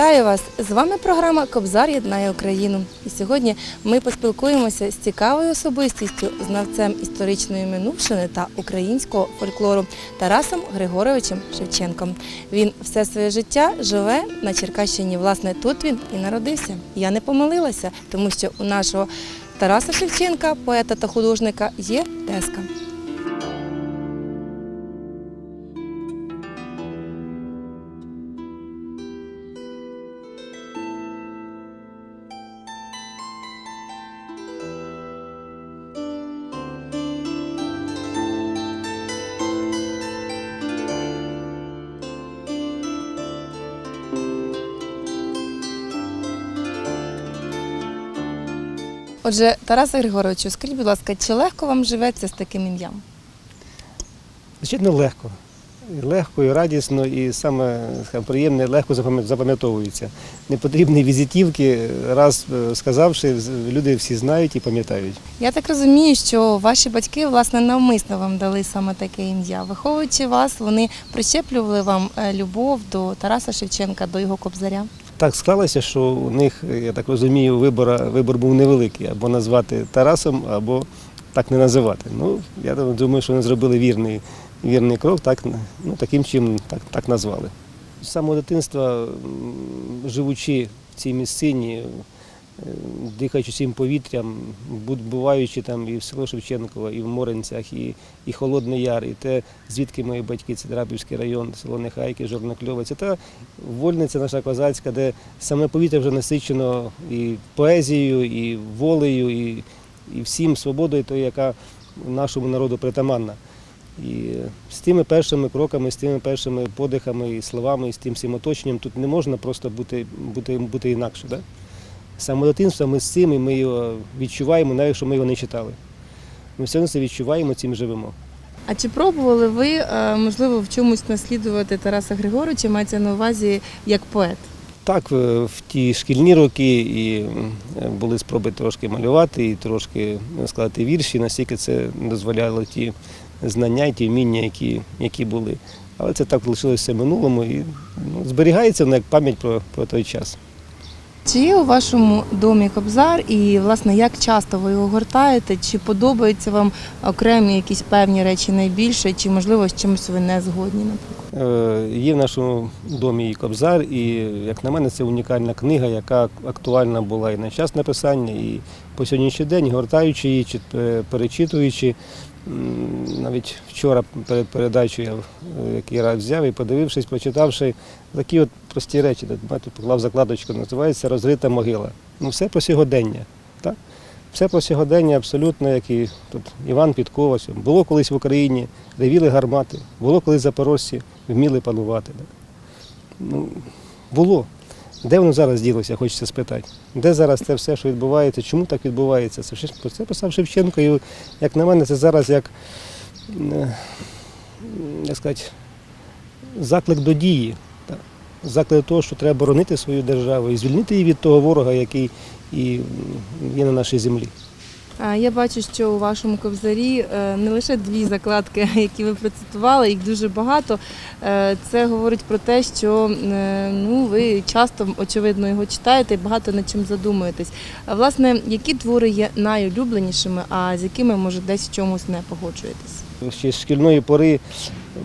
Вітаю вас! З вами програма Кобзар єднає Україну. І сьогодні ми поспілкуємося з цікавою особистістю, знавцем історичної минувшини та українського фольклору Тарасом Григоровичем Шевченком. Він все своє життя живе на Черкащині. Власне, тут він і народився. Я не помилилася, тому що у нашого Тараса Шевченка, поета та художника, є теска. Отже, Тарасе Григоровичу, скажіть, будь ласка, чи легко вам живеться з таким ім'ям? Звичайно, легко. І легко, і радісно, і саме скажімо, приємне, легко запам'ят- запам'ятовується. Не потрібні візитівки, раз е, сказавши, з- люди всі знають і пам'ятають. Я так розумію, що ваші батьки власне навмисно вам дали саме таке ім'я. Виховуючи вас, вони прищеплювали вам е, любов до Тараса Шевченка, до його кобзаря. Так склалося, що у них, я так розумію, вибора, вибор був невеликий, або назвати Тарасом, або так не називати. Ну, я думаю, що вони зробили вірний, вірний крок, так, ну, таким чином так, так назвали. З самого дитинства, живучи в цій місцині, дихаючи цим повітрям, буваючи там і в село Шевченково, і в Моринцях, і, і Холодний Яр, і те, звідки мої батьки, це Драбівський район, село Нехайки, Жорнокльова, це та вольниця наша козацька, де саме повітря вже насичено і поезією, і волею, і, і всім свободою, тою, яка нашому народу притаманна. І з тими першими кроками, з тими першими подихами і словами, і з тим всім оточенням тут не можна просто бути, бути, бути інакше. Да? З самого дитинства ми з цим і ми його відчуваємо, навіть якщо ми його не читали. Ми все одно це відчуваємо, цим живемо. А чи пробували ви, е, можливо, в чомусь наслідувати Тараса Григоровича, мається на увазі як поет? Так, е, в ті шкільні роки і е, були спроби трошки малювати і трошки складати вірші, наскільки це дозволяло ті знання і ті вміння, які, які були. Але це так лишилося в минулому і ну, зберігається воно як пам'ять про, про той час. Чи є у вашому домі кобзар і, власне, як часто ви його гортаєте? Чи подобаються вам окремі якісь певні речі найбільше, чи можливо з чимось ви не згодні, наприклад? Е, Є в нашому домі і кобзар, і як на мене, це унікальна книга, яка актуальна була і на час написання, і по сьогоднішній день, гортаючи її, чи е, перечитуючи. Навіть вчора перед передачею я е, який раз взяв і подивившись, прочитавши такі от прості речі, бачите, поклав закладочку, називається Розрита могила. Ну все про сьогодення. Так? Все про сьогодення абсолютно, як і тут Іван Підкова. Було колись в Україні, ревіли гармати, було колись запорожці, вміли панувати. Так? Ну, було. Де воно зараз ділося, хочеться спитати. Де зараз це все, що відбувається, чому так відбувається? Це, це писав Шевченко, і як на мене, це зараз як, е, як сказати, заклик до дії. Заклик до того, що треба боронити свою державу і звільнити її від того ворога, який і є на нашій землі. А, Я бачу, що у вашому кобзарі е, не лише дві закладки, які ви процитували, їх дуже багато. Е, Це говорить про те, що е, ну, ви часто, очевидно, його читаєте і багато над чим задумуєтесь. А власне, які твори є найулюбленішими, а з якими, може, десь в чомусь не погоджуєтесь? Ще з шкільної пори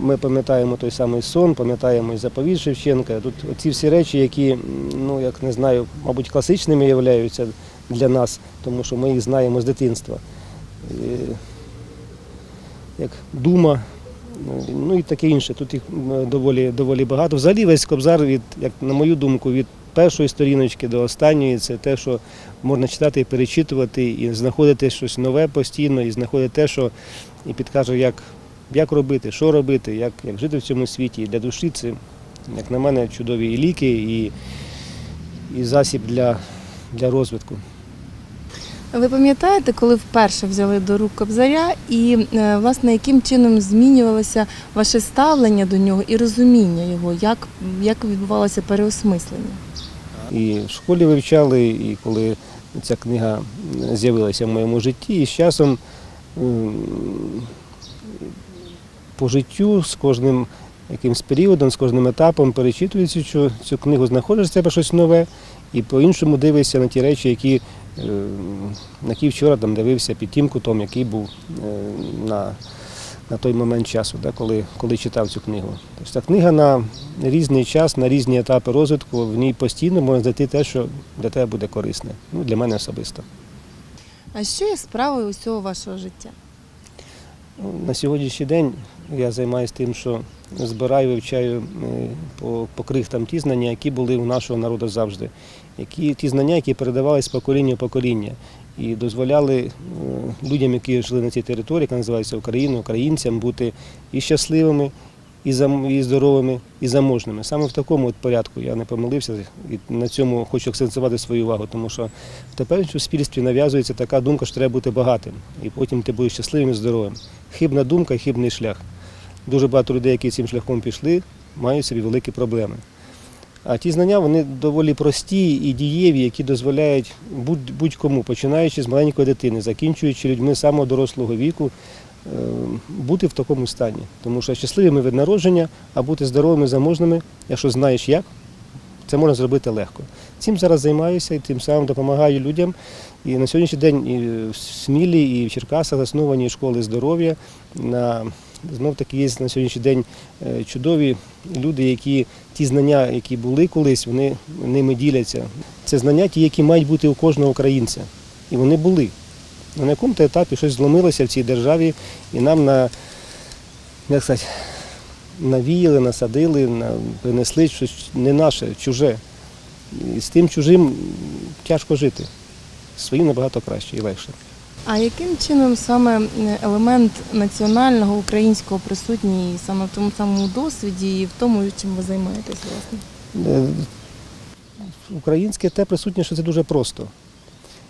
ми пам'ятаємо той самий сон, пам'ятаємо і заповіт Шевченка. Тут оці всі речі, які, ну як не знаю, мабуть, класичними являються для нас, тому що ми їх знаємо з дитинства. Як дума, ну і таке інше. Тут їх доволі, доволі багато. Взагалі весь кобзар, від, як на мою думку, від першої сторіночки до останньої, це те, що можна читати і перечитувати, і знаходити щось нове постійно, і знаходити те, що і підкаже, як, як робити, що робити, як, як жити в цьому світі. І для душі це, як на мене, чудові ліки, і, і засіб для, для розвитку. Ви пам'ятаєте, коли вперше взяли до рук кобзаря, і е, власне яким чином змінювалося ваше ставлення до нього і розуміння його, як, як відбувалося переосмислення? І в школі вивчали, і коли ця книга з'явилася в моєму житті, і з часом по життю з кожним якимсь періодом, з кожним етапом перечитуючи цю, цю книгу, знаходиш в себе щось нове і по-іншому дивишся на ті речі, які, е, на які вчора там дивився під тим кутом, який був е, на, на той момент часу, да, коли, коли читав цю книгу. Тобто ця книга на різний час, на різні етапи розвитку, в ній постійно можна знайти те, що для тебе буде корисне. Ну, для мене особисто. А що є справою усього вашого життя? Ну, На сьогоднішній день я займаюся тим, що збираю, вивчаю е, по, по крихтам ті знання, які були у нашого народу завжди. Які, ті знання, які передавались з покоління в покоління і дозволяли е, людям, які жили на цій території, яка називається Україна, українцям, бути і щасливими, і, і здоровими, і заможними. Саме в такому от порядку я не помилився і на цьому хочу акцентувати свою увагу, тому що в теперішньому суспільстві нав'язується така думка, що треба бути багатим, і потім ти будеш щасливим і здоровим. Хибна думка хибний шлях. Дуже багато людей, які цим шляхом пішли, мають собі великі проблеми. А ті знання вони доволі прості і дієві, які дозволяють будь- будь-кому, починаючи з маленької дитини, закінчуючи людьми самого дорослого віку, е, бути в такому стані. Тому що щасливими від народження, а бути здоровими, заможними, якщо знаєш як, це можна зробити легко. Цим зараз займаюся і тим самим допомагаю людям. І на сьогоднішній день і в Смілі, і в Черкасах засновані школи здоров'я. На, знов таки є на сьогоднішній день е, чудові люди, які ті знання, які були колись, вони ними діляться. Це знання, ті, які мають бути у кожного українця. І вони були. На якому-то етапі щось зломилося в цій державі, і нам на, як сказати, навіяли, насадили, принесли щось не наше, чуже. І з тим чужим тяжко жити. Своїм набагато краще і легше. А яким чином саме елемент національного українського присутній саме в тому самому досвіді і в тому, чим ви займаєтесь, власне? Е, Українське те присутнє, що це дуже просто.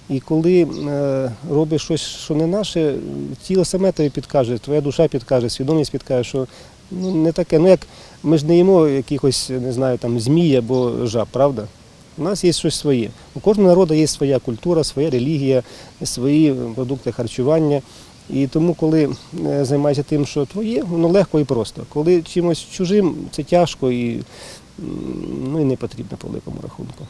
І коли е, робиш щось, що не наше, тіло саме тобі підкаже, твоя душа підкаже, свідомість підкаже, що ну, не таке. Ну як ми ж не їмо якихось, не знаю, там змій або жаб, правда? У нас є щось своє. У кожного народу є своя культура, своя релігія, свої продукти харчування. І тому, коли е, займаєшся тим, що твоє, воно легко і просто. Коли чимось чужим, це тяжко і, ну, і не потрібно по великому рахунку.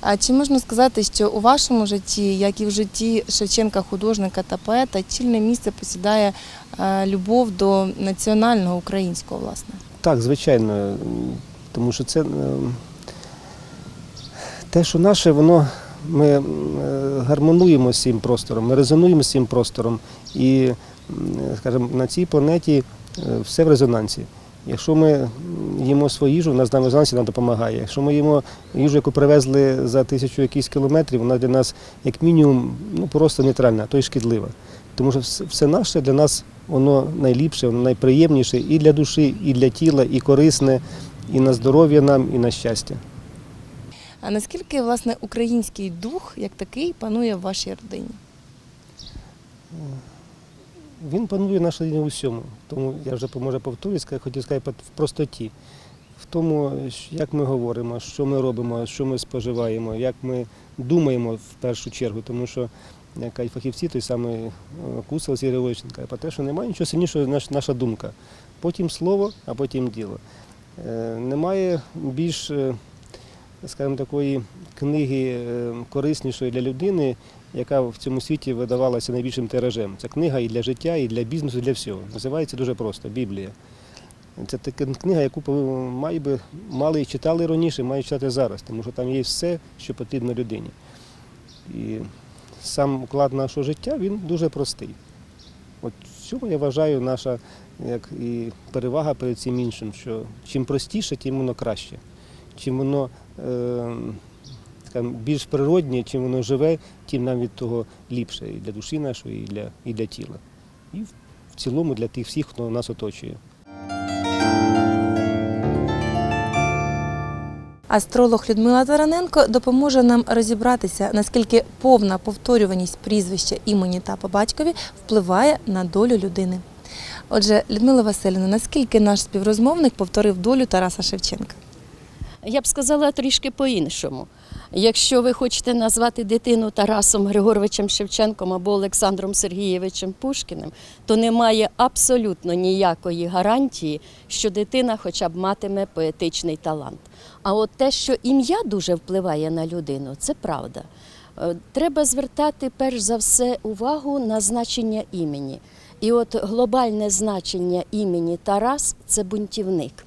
А чи можна сказати, що у вашому житті, як і в житті Шевченка, художника та поета, чільне місце посідає е, любов до національного українського, власне? Так, звичайно, тому що це е, те, що наше, воно ми е, гармонуємо з цим простором, ми резонуємо з цим простором. І, скажімо, на цій планеті е, все в резонансі. Якщо ми їмо свою їжу, вона з нами резонансі нам допомагає. Якщо ми їмо їжу, яку привезли за тисячу якихось кілометрів, вона для нас як мінімум ну, просто нейтральна, то й шкідлива. Тому що все наше для нас воно найліпше, воно найприємніше і для душі, і для тіла, і корисне, і на здоров'я нам, і на щастя. А наскільки власне український дух як такий панує в вашій родині? Він панує в нашій людині у всьому. Тому я вже може повторюсь, хотів сказати в простоті. В тому, як ми говоримо, що ми робимо, що ми споживаємо, як ми думаємо в першу чергу, тому що як фахівці, той самий е, Кусел Григорович про те, що немає нічого сильнішого, наша думка. Потім слово, а потім діло. Е, Немає більш, е, скажімо, такої книги е, кориснішої для людини, яка в цьому світі видавалася найбільшим тиражем. Це книга і для життя, і для бізнесу, і для всього. Називається дуже просто Біблія. Це така книга, яку має би, мали і читали раніше, мають читати зараз, тому що там є все, що потрібно людині. І сам уклад нашого життя він дуже простий. От цьому я вважаю наша як і перевага перед цим іншим, що чим простіше, тим воно краще. Чим воно е, більш природнє, чим воно живе, тим нам від того ліпше і для душі нашої, і для, і для тіла. І в цілому для тих всіх, хто нас оточує. Астролог Людмила Тараненко допоможе нам розібратися, наскільки повна повторюваність прізвища імені та по батькові впливає на долю людини. Отже, Людмила Васильівна, наскільки наш співрозмовник повторив долю Тараса Шевченка? Я б сказала трішки по-іншому. Якщо ви хочете назвати дитину Тарасом Григоровичем Шевченком або Олександром Сергійовичем Пушкіним, то немає абсолютно ніякої гарантії, що дитина хоча б матиме поетичний талант. А от те, що ім'я дуже впливає на людину, це правда. Е, Треба звертати перш за все увагу на значення імені. І от глобальне значення імені Тарас це бунтівник.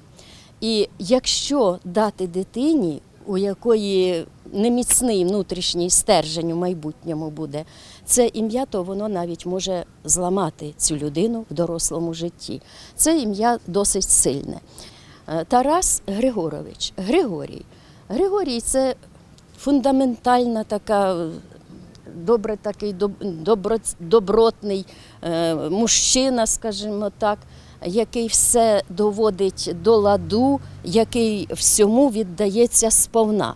І якщо дати дитині, у якої неміцний внутрішній стержень у майбутньому буде, це ім'я, то воно навіть може зламати цю людину в дорослому житті. Це ім'я досить сильне. Е, Тарас Григорович, Григорій. Григорій це фундаментальна така добре такий доб- добро, добротний е, мужчина, скажімо так, який все доводить до ладу, який всьому віддається сповна.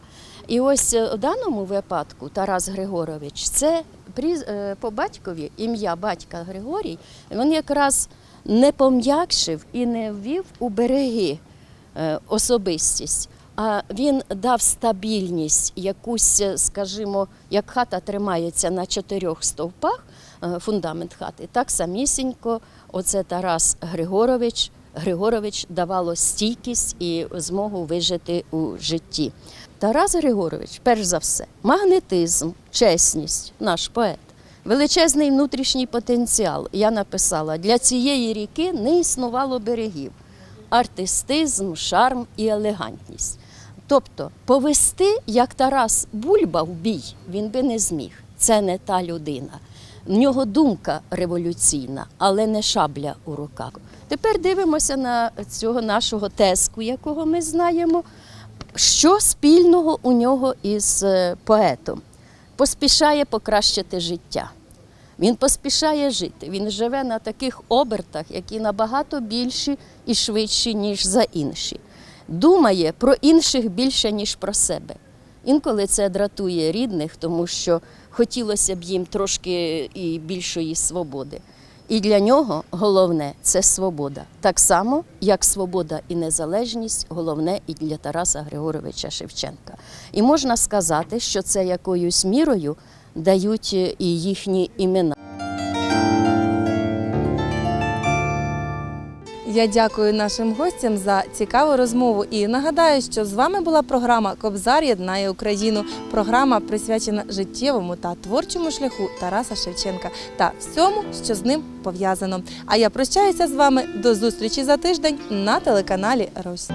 І ось у в даному випадку Тарас Григорович це е, по батькові ім'я батька Григорій, він якраз не пом'якшив і не ввів у береги е, особистість. А він дав стабільність, якусь, е, скажімо, як хата тримається на чотирьох стовпах, е, фундамент хати, так самісінько, оце Тарас Григорович. Григорович давало стійкість і змогу вижити у житті. Тарас Григорович, перш за все, магнетизм, чесність, наш поет. Величезний внутрішній потенціал. Я написала, для цієї ріки не існувало берегів. Артистизм, шарм і елегантність. Тобто повести, як Тарас Бульба в бій, він би не зміг. Це не та людина. В нього думка революційна, але не шабля у руках. Тепер дивимося на цього нашого теску, якого ми знаємо. Що спільного у нього із е, поетом? Поспішає покращити життя. Він поспішає жити. Він живе на таких обертах, які набагато більші і швидші, ніж за інші. Думає про інших більше, ніж про себе. Інколи це дратує рідних, тому що хотілося б їм трошки і більшої свободи. І для нього головне це свобода. Так само, як свобода і незалежність, головне і для Тараса Григоровича Шевченка. І можна сказати, що це якоюсь мірою дають і їхні імена. Я дякую нашим гостям за цікаву розмову і нагадаю, що з вами була програма Кобзар єднає Україну. Програма присвячена життєвому та творчому шляху Тараса Шевченка та всьому, що з ним пов'язано. А я прощаюся з вами до зустрічі за тиждень на телеканалі Русь.